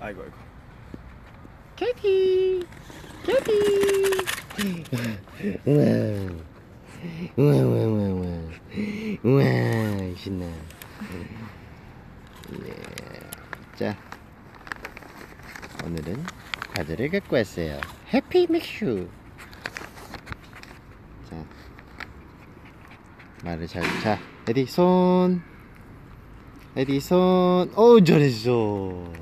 아이고 아이고. 캐디 캐디 우와 우와 우와 우와 우와 우와 신나. 예. 자 오늘은 과자를 갖고 왔어요. 해피 맥슈. 자 말을 잘자 에디 손. 에디 손. 어우 잘했어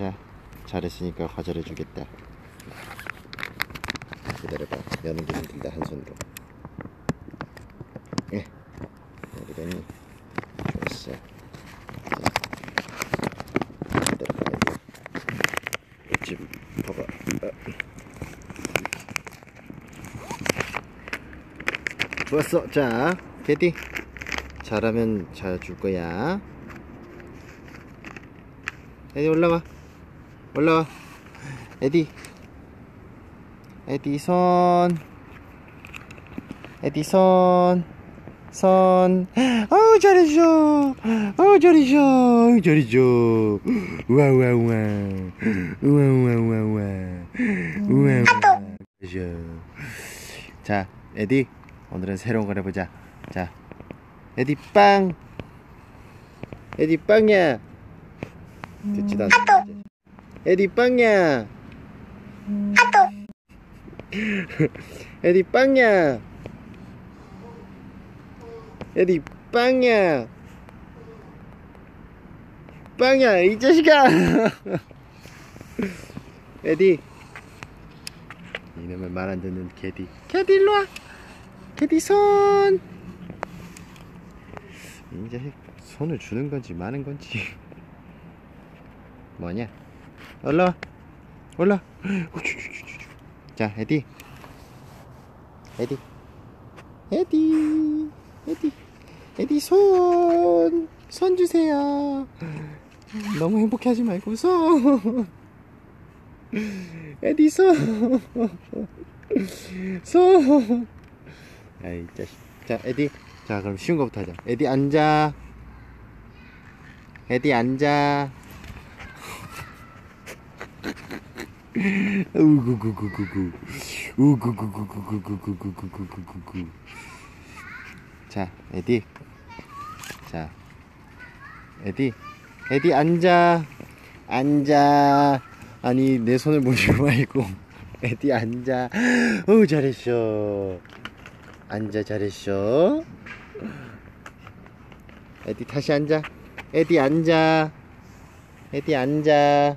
자 잘했으니까 과자를 주겠다. 기다려봐. 여는 게 힘들다 한 손으로. 예. 여기더니 좋았어. 자 기다려봐 옷좀 봐봐. 아. 좋았어. 자 캐디 잘하면 잘 줄 거야. 에디 올라와 올라와 에디 에디 손 에디 손 손. 어우, 잘했어. 어우, 잘했어. 어우, 잘했어. 우와, 우와, 우와. 우와, 우와, 우와, 우와. 우와, 우와. 잘했어. 자, 에디. 오늘은 새로운 걸 해보자. 자, 에디 빵. 에디 빵이야. 듣지도 않아. 에디 빵이야. 에디 빵이야. 에디 빵이야. 빵이야 이 자식아. 에디. 이놈의 말 안 듣는 캐디. 캐디 일로 와. 캐디 손. 이 자식 손을 주는 건지 마는 건지. 뭐냐? 올라와. 올라. 자, 에디. 에디. 에디. 에디. 에디 손. 손 주세요. 너무 행복해 하지 말고 손. 에디 손. 손. 아이 자식. 자, 에디. 자, 그럼 쉬운 거부터 하자. 에디 앉아. 에디 앉아. 우구구구구구. 우구구구구구구구구구구구구. 자 에디. 자 에디. 에디 앉아. 앉아. 아니 내 손을 보지 말고. 에디 앉아. 어우 잘했어. 앉아 잘했어. 에디 다시 앉아. 에디 앉아. 에디 앉아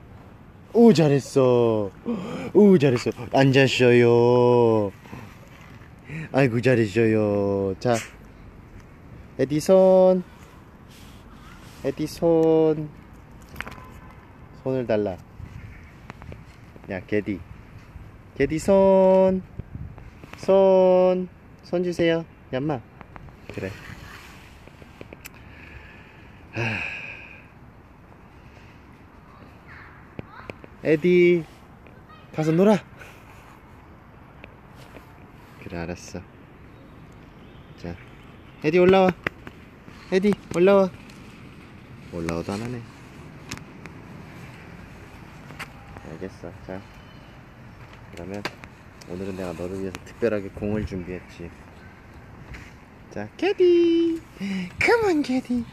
오 잘했어. 오 잘했어. 앉았어요. 아이고 잘했어요. 자 에디 손. 에디 손. 손을 달라. 야 개디. 개디 손. 손, 손 주세요. 얌마. 그래. 하... 에디 가서 놀아. 그래 알았어. 자 에디 올라와. 에디 올라와. 올라와도 안 하네. 알겠어. 자 그러면 오늘은 내가 너를 위해서 특별하게 공을 준비했지. 자 캐디! 컴온 캐디.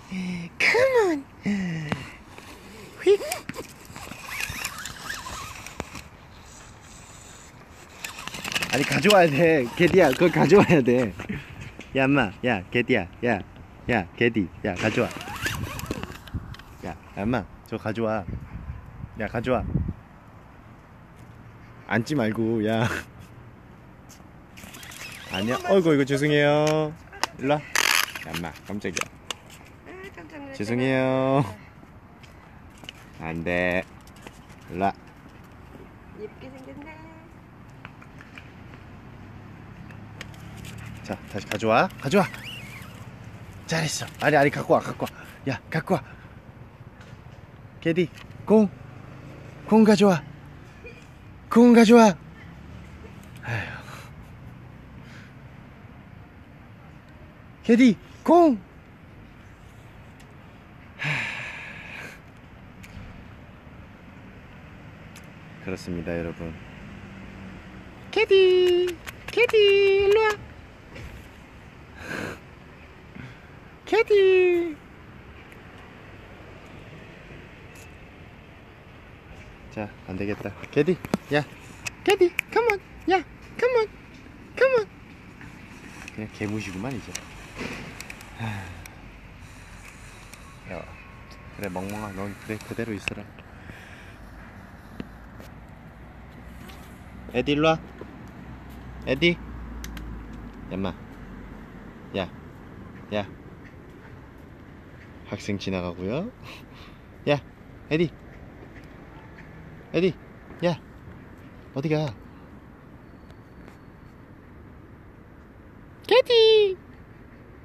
컴온 휙 아니 가져와야 돼. 개디야 그걸 가져와야 돼 야 엄마 야 개디야 야 야 개디 야 가져와. 야 엄마 저 가져와. 야 가져와. 앉지 말고 야. 아니야. 어이구 이거 죄송해요. 일로와. 야 엄마 깜짝이야. 죄송해요. 안돼. 일로 와. 예쁘게 생겼네. 자 다시 가져와. 가져와. 잘했어. 아니 아니 갖고 와 갖고 와야 갖고 와. 개디 공. 공 가져와. 공 가져와. 아휴. 개디 공. 그렇습니다 여러분. 캐디 캐디 일로와 캐디. 자 안되겠다. 캐디 야 캐디 컴온 야 컴온 컴온 그냥 개무시구만 이제. 야 그래 멍멍아 넌 그래 그대로 있어라. 에디 일로와. 에디. 얌마. 야야 학생 지나가고요. 야 에디. 에디 야 어디가? 캐디!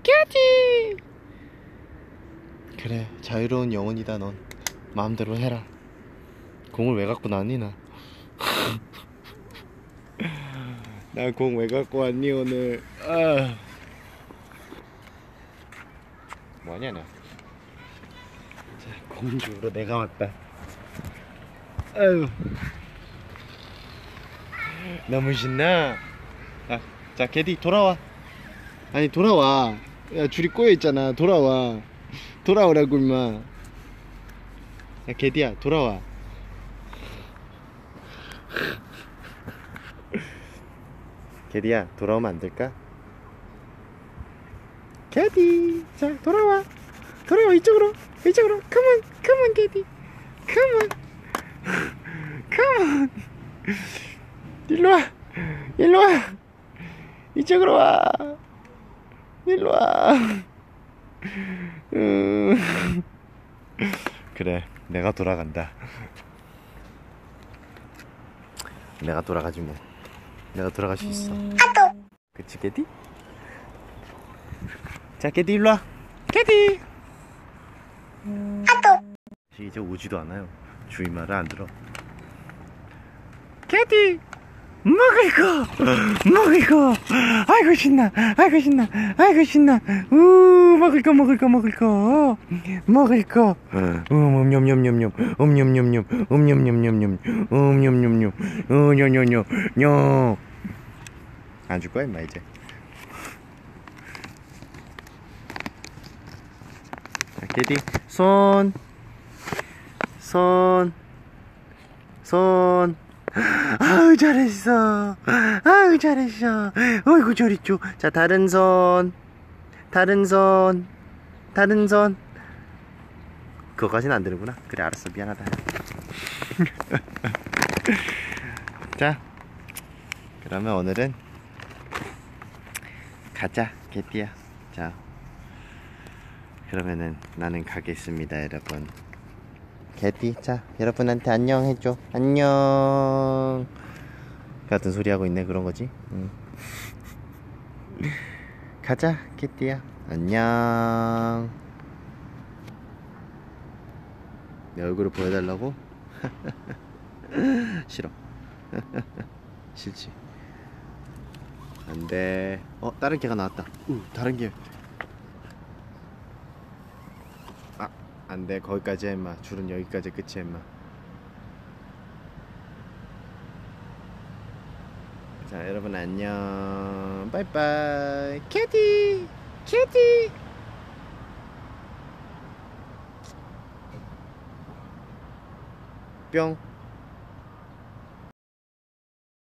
캐디! 그래 자유로운 영혼이다 넌. 마음대로 해라. 공을 왜 갖고 나니 나? 나 공 왜 갖고 왔니 오늘? 아. 뭐하냐 나? 자, 공주로 내가 왔다. 아유. 너무 신나. 아, 자 개디 돌아와. 아니 돌아와. 야 줄이 꼬여 있잖아. 돌아와. 돌아오라고 임마. 야 개디야 돌아와. 개디야 돌아오면 안 될까? 개디 자 돌아와 돌아와 이쪽으로 이쪽으로. 컴온 컴온 개디 컴온 컴온 일로와. 일로와. 이쪽으로 와. 일로와. 음. 그래 내가 돌아간다. 내가 돌아가지 뭐. 내가 돌아갈 수 있어. 그치 개디? 자 개디 일로와. 개디 이제 오지도 않아요 주인 말을 안 들어 개디 먹을 거 먹을 거 아이고 신나 아이고 신나 아이고 신나 우 먹을 거 먹을 거 먹을 거 먹을 거 음염염염염염 음염염염 음염염염염 음염염염 음염염염 안줄 거야 임마 이제 자, 개디 손 손, 손. 아우, 잘했어. 아우, 잘했어. 어이구, 저리죠. 자, 다른 손. 다른 손. 다른 손. 그거까지는 안 되는구나. 그래, 알았어. 미안하다. 자, 그러면 오늘은 가자, 개띠야. 자, 그러면은 나는 가겠습니다, 여러분. 개띠 자 여러분한테 안녕 해줘. 안녕. 같은 소리 하고 있네 그런 거지? 응. 가자 개띠야. 안녕. 내 얼굴을 보여달라고? 싫어. 싫지. 안돼. 어 다른 개가 나왔다. 우 다른 개 안돼. 거기까지 해마. 줄은 여기까지 끝이 해마. 자 여러분 안녕. 빠이빠이. 캐디! 캐디! 뿅